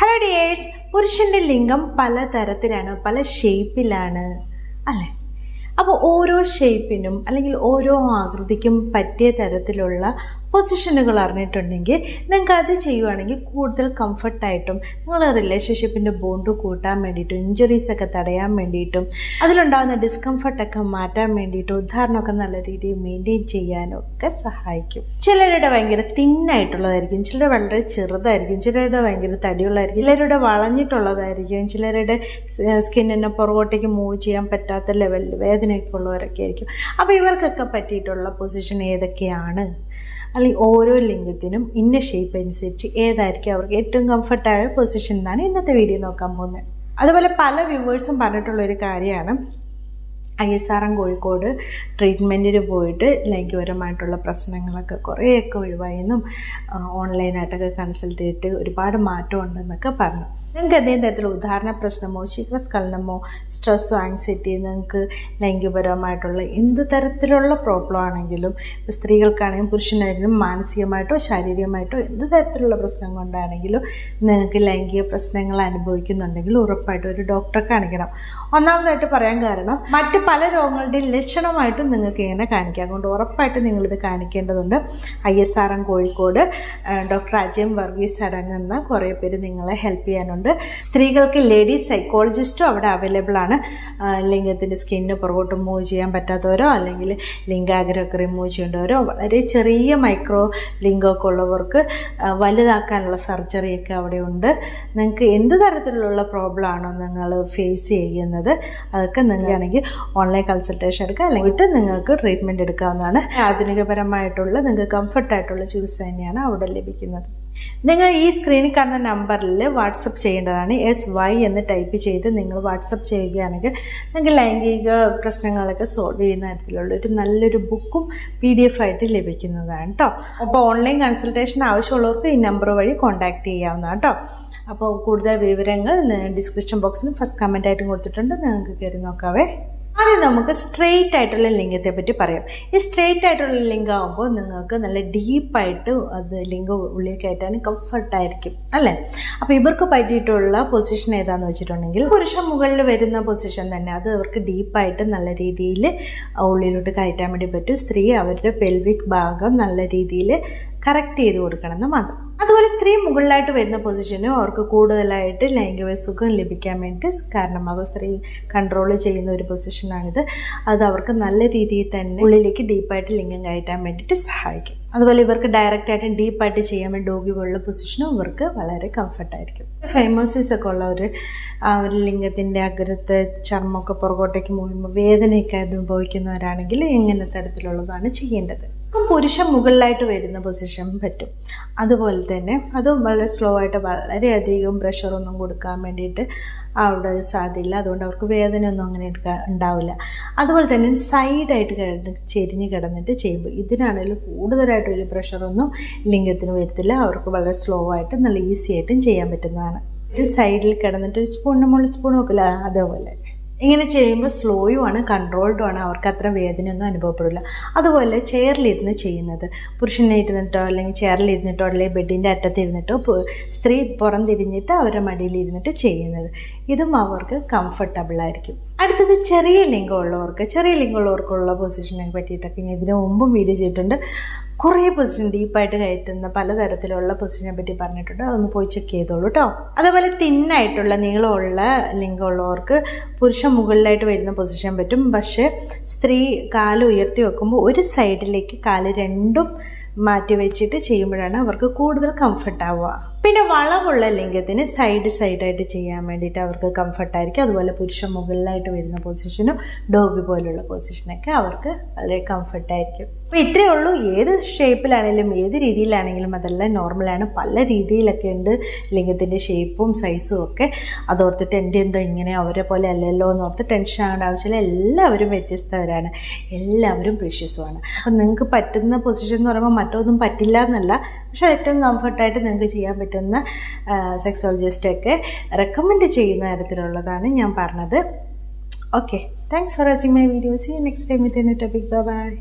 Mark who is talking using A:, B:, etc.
A: Hello dears പുരുഷന്റെ ലിംഗം പല തരത്തിലാണ് പല ഷേപ്പിലാണ് അല്ലേ? അപ്പോൾ ഓരോ ഷേപ്പിനും അല്ലെങ്കിൽ ഓരോ ആകൃതിക്കും പറ്റിയ തരത്തിലുള്ള പൊസിഷനുകൾ അറിഞ്ഞിട്ടുണ്ടെങ്കിൽ നിങ്ങൾക്ക് അത് ചെയ്യുവാണെങ്കിൽ കൂടുതൽ കംഫർട്ടായിട്ടും നിങ്ങളുടെ റിലേഷൻഷിപ്പിന്റെ ബോണ്ട് കൂട്ടാൻ വേണ്ടിയിട്ടും ഇഞ്ചുറീസ് ഒക്കെ തടയാൻ വേണ്ടിയിട്ടും അതിലുണ്ടാകുന്ന ഡിസ്കംഫർട്ടൊക്കെ മാറ്റാൻ വേണ്ടിയിട്ടും ഉദാഹരണമൊക്കെ നല്ല രീതിയിൽ മെയിന്റെയിൻ ചെയ്യാനും ഒക്കെ സഹായിക്കും. ചിലരുടെ ഭയങ്കര തിന്നായിട്ടുള്ളതായിരിക്കും ചിലരുടെ വളരെ ചെറുതായിരിക്കും ചിലരുടെ ഭയങ്കര തടിയുള്ളതായിരിക്കും ചിലരുടെ വളഞ്ഞിട്ടുള്ളതായിരിക്കും ചിലരുടെ സ്കിന്നിനെ പുറകോട്ടേക്ക് മൂവ് ചെയ്യാൻ പറ്റാത്ത ലെവലിൽ വേദനയൊക്കെ ഉള്ളവരൊക്കെ ആയിരിക്കും. അപ്പോൾ ഇവർക്കൊക്കെ പറ്റിയിട്ടുള്ള പൊസിഷൻ ഏതൊക്കെയാണ്? അല്ലെങ്കിൽ ഓരോ ലിംഗത്തിനും ഇന്ന ഷേപ്പ് അനുസരിച്ച് ഏതായിരിക്കും അവർക്ക് ഏറ്റവും കംഫർട്ടായ പൊസിഷൻ എന്നാണ് ഇന്നത്തെ വീഡിയോ നോക്കാൻ പോകുന്നത്. അതുപോലെ പല വ്യൂവേഴ്സും പറഞ്ഞിട്ടുള്ള ഒരു കാര്യമാണ്. I S R M Kozhikode ട്രീറ്റ്മെന്റിന് പോയിട്ട് ലൈംഗികപരമായിട്ടുള്ള പ്രശ്നങ്ങളൊക്കെ കുറേയൊക്കെ ഒഴിവായെന്നും ഓൺലൈനായിട്ടൊക്കെ കൺസൾട്ട് ചെയ്തിട്ട് ഒരുപാട് മാറ്റം ഉണ്ടെന്നൊക്കെ പറഞ്ഞു. നിങ്ങൾക്ക് എന്തെങ്കിലും തരത്തിലുള്ള ഉദാഹരണ പ്രശ്നമോ ശീഘ്രസ്ഖലനമോ സ്ട്രെസ്സോ ആങ്സൈറ്റി നിങ്ങൾക്ക് ലൈംഗികപരമായിട്ടുള്ള എന്ത് തരത്തിലുള്ള പ്രോബ്ലം ആണെങ്കിലും സ്ത്രീകൾക്കാണെങ്കിലും പുരുഷനാണെങ്കിലും മാനസികമായിട്ടോ ശാരീരികമായിട്ടോ എന്ത് തരത്തിലുള്ള പ്രശ്നം കൊണ്ടാണെങ്കിലും നിങ്ങൾക്ക് ലൈംഗിക പ്രശ്നങ്ങൾ അനുഭവിക്കുന്നുണ്ടെങ്കിൽ ഉറപ്പായിട്ടും ഒരു ഡോക്ടറെ കാണിക്കണം. ഒന്നാമതായിട്ട് പറയാൻ കാരണം മറ്റ് പല രോഗങ്ങളുടെയും ലക്ഷണമായിട്ടും നിങ്ങൾക്ക് ഇങ്ങനെ കാണിക്കാം. അതുകൊണ്ട് ഉറപ്പായിട്ടും നിങ്ങളിത് കാണിക്കേണ്ടതുണ്ട്. I S R M Kozhikode doctor Ajayam Varghese അടങ്ങുന്ന കുറേ പേര് നിങ്ങളെ ഹെൽപ്പ് ചെയ്യാനുണ്ട്. സ്ത്രീകൾക്ക് ലേഡീസ് സൈക്കോളജിസ്റ്റും അവിടെ അവൈലബിൾ ആണ്. ലിംഗത്തിന്റെ സ്കിന്നിന് പുറകോട്ട് മൂവ് ചെയ്യാൻ പറ്റാത്തവരോ അല്ലെങ്കിൽ ലിംഗാഗ്രഹമൊക്കെ റിമൂവ് ചെയ്യേണ്ടവരോ വളരെ ചെറിയ മൈക്രോ ലിംഗമൊക്കെ ഉള്ളവർക്ക് വലുതാക്കാനുള്ള സർജറിയൊക്കെ അവിടെ ഉണ്ട്. നിങ്ങൾക്ക് എന്ത് തരത്തിലുള്ള പ്രോബ്ലം ആണോ നിങ്ങൾ ഫേസ് ചെയ്യുന്നത് അതൊക്കെ നിങ്ങളാണെങ്കിൽ ഓൺലൈൻ കൺസൾട്ടേഷൻ എടുക്കുക. അല്ലെങ്കിൽ നിങ്ങൾക്ക് ട്രീറ്റ്മെന്റ് എടുക്കാവുന്നതാണ്. ആധുനികപരമായിട്ടുള്ള നിങ്ങൾക്ക് കംഫർട്ടായിട്ടുള്ള ചികിത്സ തന്നെയാണ് അവിടെ ലഭിക്കുന്നത്. നിങ്ങൾ ഈ സ്ക്രീനിൽ കാണുന്ന നമ്പറിൽ വാട്സപ്പ് ചെയ്യേണ്ടതാണ്. എസ് വൈ എന്ന് ടൈപ്പ് ചെയ്ത് നിങ്ങൾ വാട്സപ്പ് ചെയ്യുകയാണെങ്കിൽ നിങ്ങൾക്ക് ലൈംഗിക പ്രശ്നങ്ങളൊക്കെ സോൾവ് ചെയ്യുന്ന തരത്തിലുള്ള ഒരു നല്ലൊരു ബുക്കും പി ഡി എഫ് ആയിട്ട് ലഭിക്കുന്നതാണ് കേട്ടോ അപ്പോൾ ഓൺലൈൻ കൺസൾട്ടേഷൻ ആവശ്യമുള്ളവർക്ക് ഈ നമ്പർ വഴി കോൺടാക്റ്റ് ചെയ്യാവുന്നതാണ് കേട്ടോ അപ്പോൾ കൂടുതൽ വിവരങ്ങൾ ഡിസ്ക്രിപ്ഷൻ ബോക്സിൽ ഫസ്റ്റ് കമന്റ് ആയിട്ടും കൊടുത്തിട്ടുണ്ട്. നിങ്ങൾക്ക് കയറി നോക്കാവേ. ആദ്യം നമുക്ക് സ്ട്രെയിറ്റ് ആയിട്ടുള്ള ലിംഗത്തെ പറ്റി പറയാം. ഈ സ്ട്രെയിറ്റ് ആയിട്ടുള്ള ലിംഗം ആകുമ്പോൾ നിങ്ങൾക്ക് നല്ല ഡീപ്പായിട്ട് അത് ലിംഗം ഉള്ളിൽ കയറ്റാൻ കംഫർട്ടായിരിക്കും അല്ലേ? അപ്പോൾ ഇവർക്ക് പറ്റിയിട്ടുള്ള പൊസിഷൻ ഏതാണെന്ന് വെച്ചിട്ടുണ്ടെങ്കിൽ പുരുഷൻ മുകളിൽ വരുന്ന പൊസിഷൻ തന്നെ. അത് അവർക്ക് ഡീപ്പായിട്ട് നല്ല രീതിയിൽ ഉള്ളിലോട്ട് കയറ്റാൻ വേണ്ടി പറ്റും. സ്ത്രീ അവരുടെ പെൽവിക് ഭാഗം നല്ല രീതിയിൽ കറക്റ്റ് ചെയ്ത് കൊടുക്കണമെന്ന് മാത്രം. അതുപോലെ സ്ത്രീ മുകളിലായിട്ട് വരുന്ന പൊസിഷനും അവർക്ക് കൂടുതലായിട്ട് ലൈംഗിക സുഖം ലഭിക്കാൻ വേണ്ടി കാരണമാകും സ്ത്രീ കൺട്രോൾ ചെയ്യുന്ന ഒരു പൊസിഷനാണിത് അത് അവർക്ക് നല്ല രീതിയിൽ തന്നെ ഉള്ളിലേക്ക് ഡീപ്പായിട്ട് ലിംഗം കയറ്റാൻ വേണ്ടിയിട്ട് സഹായിക്കും. അതുപോലെ ഇവർക്ക് ഡയറക്റ്റ് ആയിട്ട് ഡീപ്പായിട്ട് ചെയ്യാൻ വേണ്ടി ഡോഗി പോലുള്ള പൊസിഷനും ഇവർക്ക് വളരെ കംഫർട്ടായിരിക്കും ഫൈമോസിസ് ഒക്കെ ഉള്ളവർ ആ ഒരു ലിംഗത്തിന്റെ അഗ്രത്തെ ചർമ്മമൊക്കെ പുറകോട്ടേക്ക് മുഴുമ്പോൾ വേദനയൊക്കെ അനുഭവിക്കുന്നവരാണെങ്കിൽ എങ്ങനെ തരത്തിലുള്ളതാണ് ചെയ്യേണ്ടത്. ഇപ്പം പുരുഷൻ മുകളിലായിട്ട് വരുന്ന പൊസിഷൻ പറ്റും. അതുപോലെ തന്നെ അതും വളരെ സ്ലോ ആയിട്ട് വളരെയധികം പ്രഷറൊന്നും കൊടുക്കാൻ വേണ്ടിയിട്ട് അവിടെ സാധ്യമില്ല അതുകൊണ്ട് അവർക്ക് വേദനയൊന്നും അങ്ങനെ ഉണ്ടാവില്ല. അതുപോലെ തന്നെ സൈഡായിട്ട് കിടന്ന് ചെരിഞ്ഞ് കിടന്നിട്ട് ചെയ്യുമ്പോൾ ഇതിനാണെങ്കിലും കൂടുതലായിട്ട് വലിയ പ്രഷറൊന്നും ലിംഗത്തിന് വരത്തില്ല. അവർക്ക് വളരെ സ്ലോ ആയിട്ട് നല്ല ഈസി ആയിട്ടും ചെയ്യാൻ പറ്റുന്നതാണ്. ഒരു സൈഡിൽ കിടന്നിട്ട് ഒരു സ്പൂണിന് മുകളിൽ സ്പൂൺ വെക്കില്ല അതേപോലെ. ഇങ്ങനെ ചെയ്യുമ്പോൾ സ്ലോയും ആണ് കൺട്രോൾഡും ആണ് അവർക്ക് അത്ര വേദനയൊന്നും അനുഭവപ്പെടില്ല. അതുപോലെ ചെയറിലിരുന്ന് ചെയ്യുന്നത്. പുരുഷനെ ഇരുന്നിട്ടോ അല്ലെങ്കിൽ ചെയറിലിരുന്നിട്ടോ അല്ലെങ്കിൽ ബെഡിന്റെ അറ്റത്തിരുന്നിട്ടോ സ്ത്രീ പുറം തിരിഞ്ഞിട്ട് അവരുടെ മടിയിലിരുന്നിട്ട് ചെയ്യുന്നത്. ഇതും അവർക്ക് കംഫർട്ടബിൾ ആയിരിക്കും. അടുത്തത് ചെറിയ ലിംഗമുള്ളവർക്ക്. ചെറിയ ലിംഗമുള്ളവർക്കുള്ള പൊസിഷനെ പറ്റിയിട്ടൊക്കെ ഞാൻ ഇതിനു മുമ്പും വീഡിയോ ചെയ്തിട്ടുണ്ട്. കുറേ പൊസിഷൻ ഡീപ്പായിട്ട് കയറ്റുന്ന പലതരത്തിലുള്ള പൊസിഷനെ പറ്റി പറഞ്ഞിട്ടുണ്ട്. അതൊന്ന് പോയി ചെക്ക് ചെയ്തോളൂ കേട്ടോ അതേപോലെ തിന്നായിട്ടുള്ള നീളമുള്ള ലിംഗമുള്ളവർക്ക് പുരുഷൻ മുകളിലായിട്ട് വരുന്ന പൊസിഷൻ പറ്റും. പക്ഷേ സ്ത്രീ കാൽ ഉയർത്തി വെക്കുമ്പോൾ ഒരു സൈഡിലേക്ക് കാൽ രണ്ടും മാറ്റി വെച്ചിട്ട് ചെയ്യുമ്പോഴാണ് അവർക്ക് കൂടുതൽ കംഫർട്ട് ആവുക. പിന്നെ വളവുള്ള ലിംഗത്തിന് സൈഡ് സൈഡായിട്ട് ചെയ്യാൻ വേണ്ടിയിട്ട് അവർക്ക് കംഫർട്ടായിരിക്കും അതുപോലെ പുരുഷ മുകളിലായിട്ട് വരുന്ന പൊസിഷനും ഡോഗി പോലുള്ള പൊസിഷനൊക്കെ അവർക്ക് വളരെ കംഫർട്ടായിരിക്കും അപ്പോൾ ഇത്രയേ ഉള്ളൂ. ഏത് ഷേപ്പിലാണെങ്കിലും ഏത് രീതിയിലാണെങ്കിലും അതെല്ലാം നോർമലാണ് പല രീതിയിലൊക്കെ ഉണ്ട് ലിംഗത്തിന്റെ ഷേപ്പും സൈസും ഒക്കെ. അതോർത്തിട്ട് എന്റെ എന്തോ ഇങ്ങനെ അവരെ പോലെ അല്ലല്ലോ എന്ന് ഓർത്ത് ടെൻഷൻ ആകേണ്ട ആവശ്യമില്ല. എല്ലാവരും വ്യത്യസ്തവരാണ് എല്ലാവരും പ്രീഷ്യസുമാണ് അപ്പം നിങ്ങൾക്ക് പറ്റുന്ന പൊസിഷൻ എന്ന് പറയുമ്പോൾ മറ്റൊന്നും പറ്റില്ല എന്നല്ല. പക്ഷേ ഏറ്റവും കംഫർട്ടായിട്ട് നിങ്ങൾക്ക് ചെയ്യാൻ പറ്റുന്ന സെക്സോളജിസ്റ്റൊക്കെ റെക്കമെൻഡ് ചെയ്യുന്ന തരത്തിലുള്ളതാണ് ഞാൻ പറഞ്ഞത്. Okay thanks for watching my videos next time with an topic bye